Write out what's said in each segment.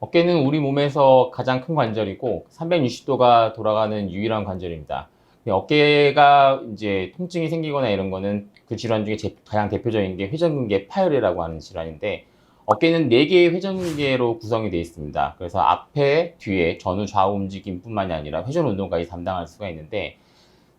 어깨는 우리 몸에서 가장 큰 관절이고 360도가 돌아가는 유일한 관절입니다. 어깨가 이제 통증이 생기거나 이런 거는 그 질환 중에 제- 가장 대표적인 게 회전근개 파열이라고 하는 질환인데 어깨는 4개의 회전근개로 구성이 되어 있습니다. 그래서 앞에, 뒤에, 전후, 좌우 움직임뿐만이 아니라 회전 운동까지 담당할 수가 있는데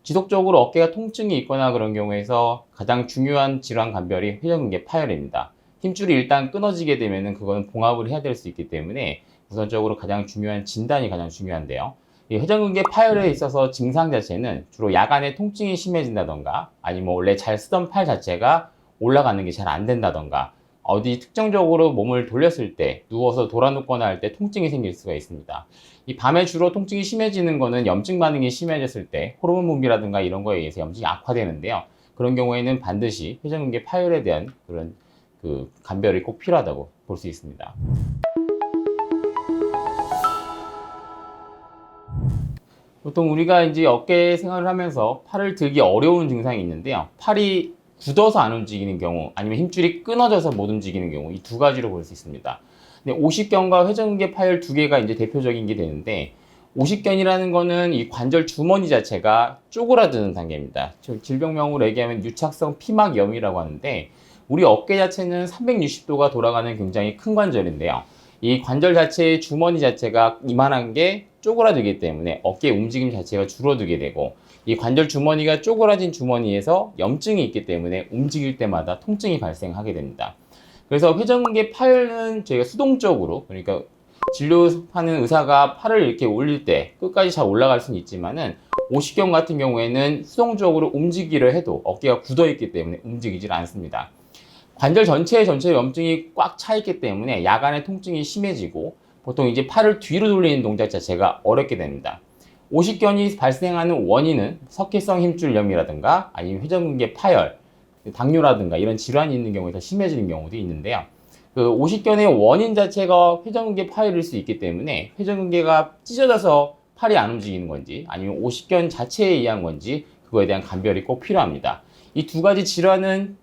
지속적으로 어깨가 통증이 있거나 그런 경우에서 가장 중요한 질환 감별이 회전근개 파열입니다. 힘줄이 일단 끊어지게 되면은 그거는 봉합을 해야 될 수 있기 때문에 우선적으로 가장 중요한 진단이 가장 중요한데요. 이 회전근개 파열에 있어서 증상 자체는 주로 야간에 통증이 심해진다던가 아니면 원래 잘 쓰던 팔 자체가 올라가는 게 잘 안 된다던가 어디 특정적으로 몸을 돌렸을 때 누워서 돌아눕거나 할 때 통증이 생길 수가 있습니다. 이 밤에 주로 통증이 심해지는 거는 염증 반응이 심해졌을 때 호르몬 분비라든가 이런 거에 의해서 염증이 악화되는데요. 그런 경우에는 반드시 회전근개 파열에 대한 그런 그 감별이 꼭 필요하다고 볼 수 있습니다. 보통 우리가 이제 어깨 생활을 하면서 팔을 들기 어려운 증상이 있는데요. 팔이 굳어서 안 움직이는 경우, 아니면 힘줄이 끊어져서 못 움직이는 경우, 이 두 가지로 볼 수 있습니다. 근데 오십견과 회전근개 파열 두 개가 이제 대표적인 게 되는데, 오십견이라는 거는 이 관절 주머니 자체가 쪼그라드는 단계입니다. 저 질병명으로 얘기하면 유착성 피막염이라고 하는데, 우리 어깨 자체는 360도가 돌아가는 굉장히 큰 관절인데요. 이 관절 자체의 주머니 자체가 이만한 게 쪼그라들기 때문에 어깨 움직임 자체가 줄어들게 되고 이 관절 주머니가 쪼그라진 주머니에서 염증이 있기 때문에 움직일 때마다 통증이 발생하게 됩니다. 그래서 회전근개 파열은 저희가 수동적으로 그러니까 진료하는 의사가 팔을 이렇게 올릴 때 끝까지 잘 올라갈 수는 있지만은 오십견 같은 경우에는 수동적으로 움직이려 해도 어깨가 굳어 있기 때문에 움직이질 않습니다. 관절 전체에 전체 염증이 꽉 차 있기 때문에 야간에 통증이 심해지고 보통 이제 팔을 뒤로 돌리는 동작 자체가 어렵게 됩니다. 오십견이 발생하는 원인은 석회성 힘줄염이라든가 아니면 회전근개 파열, 당뇨라든가 이런 질환이 있는 경우에 더 심해지는 경우도 있는데요. 그 오십견의 원인 자체가 회전근개 파열일 수 있기 때문에 회전근개가 찢어져서 팔이 안 움직이는 건지 아니면 오십견 자체에 의한 건지 그거에 대한 감별이 꼭 필요합니다. 이 두 가지 질환은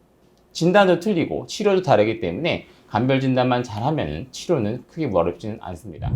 진단도 틀리고 치료도 다르기 때문에 감별 진단만 잘하면 치료는 크게 어렵지는 않습니다.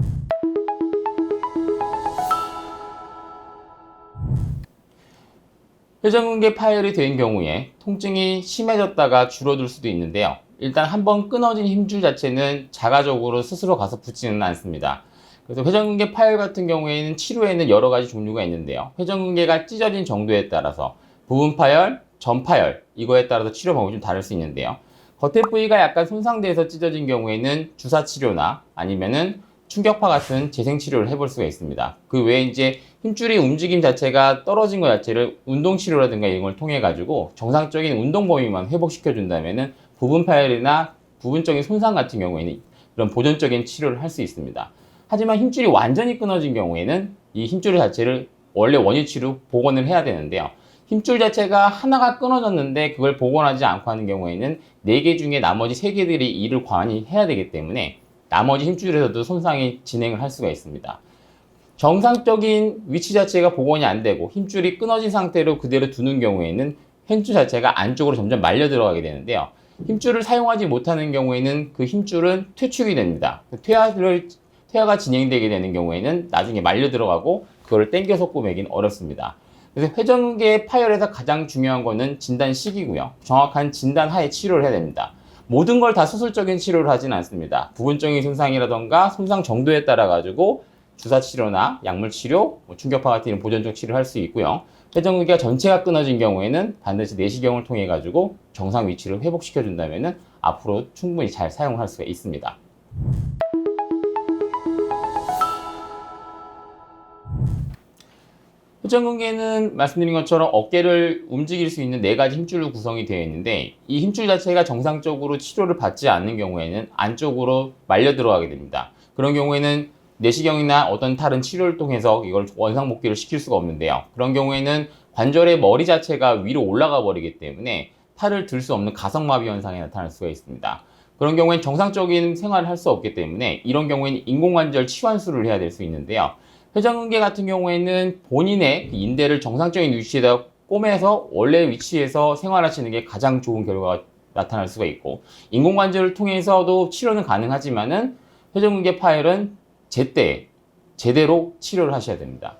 회전근개 파열이 된 경우에 통증이 심해졌다가 줄어들 수도 있는데요. 일단 한번 끊어진 힘줄 자체는 자가적으로 스스로 가서 붙지는 않습니다. 그래서 회전근개 파열 같은 경우에는 치료에는 여러 가지 종류가 있는데요. 회전근개가 찢어진 정도에 따라서 부분 파열, 전 파열 이거에 따라서 치료 방법이 좀 다를 수 있는데요. 겉에 부위가 약간 손상돼서 찢어진 경우에는 주사 치료나 아니면은 충격파 같은 재생 치료를 해볼 수가 있습니다. 그 외에 이제 힘줄의 움직임 자체가 떨어진 것 자체를 운동 치료라든가 이런 걸 통해 가지고 정상적인 운동 범위만 회복시켜 준다면은 부분 파열이나 부분적인 손상 같은 경우에는 이런 보존적인 치료를 할 수 있습니다. 하지만 힘줄이 완전히 끊어진 경우에는 이 힘줄 자체를 원래 원위치로 복원을 해야 되는데요. 힘줄 자체가 하나가 끊어졌는데 그걸 복원하지 않고 하는 경우에는 네 개 중에 나머지 세 개들이 일을 관이 해야 되기 때문에 나머지 힘줄에서도 손상이 진행을 할 수가 있습니다. 정상적인 위치 자체가 복원이 안 되고 힘줄이 끊어진 상태로 그대로 두는 경우에는 힘줄 자체가 안쪽으로 점점 말려 들어가게 되는데요. 힘줄을 사용하지 못하는 경우에는 그 힘줄은 퇴축이 됩니다. 퇴화를 퇴화가 진행되게 되는 경우에는 나중에 말려 들어가고 그걸 땡겨서 꼬매긴 어렵습니다. 그래서 회전계 파열에서 가장 중요한 거는 진단 시기고요. 정확한 진단 하에 치료를 해야 됩니다. 모든 걸 다 수술적인 치료를 하진 않습니다. 부분적인 손상이라던가 손상 정도에 따라 가지고 주사 치료나 약물 치료, 뭐 충격파 같은 이런 보존적 치료를 할 수 있고요. 회전근개가 전체가 끊어진 경우에는 반드시 내시경을 통해 가지고 정상 위치를 회복시켜 준다면은 앞으로 충분히 잘 사용할 수가 있습니다. 회전근개는 말씀드린 것처럼 어깨를 움직일 수 있는 네 가지 힘줄로 구성이 되어 있는데 이 힘줄 자체가 정상적으로 치료를 받지 않는 경우에는 안쪽으로 말려 들어가게 됩니다. 그런 경우에는 내시경이나 어떤 다른 치료를 통해서 이걸 원상 복귀를 시킬 수가 없는데요. 그런 경우에는 관절의 머리 자체가 위로 올라가 버리기 때문에 팔을 들 수 없는 가성마비 현상이 나타날 수가 있습니다. 그런 경우에는 정상적인 생활을 할 수 없기 때문에 이런 경우에는 인공관절 치환술을 해야 될 수 있는데요. 회전근개 같은 경우에는 본인의 인대를 정상적인 위치에다 꼬매서 원래 위치에서 생활하시는 게 가장 좋은 결과가 나타날 수가 있고 인공관절을 통해서도 치료는 가능하지만은 회전근개 파열은 제때 제대로 치료를 하셔야 됩니다.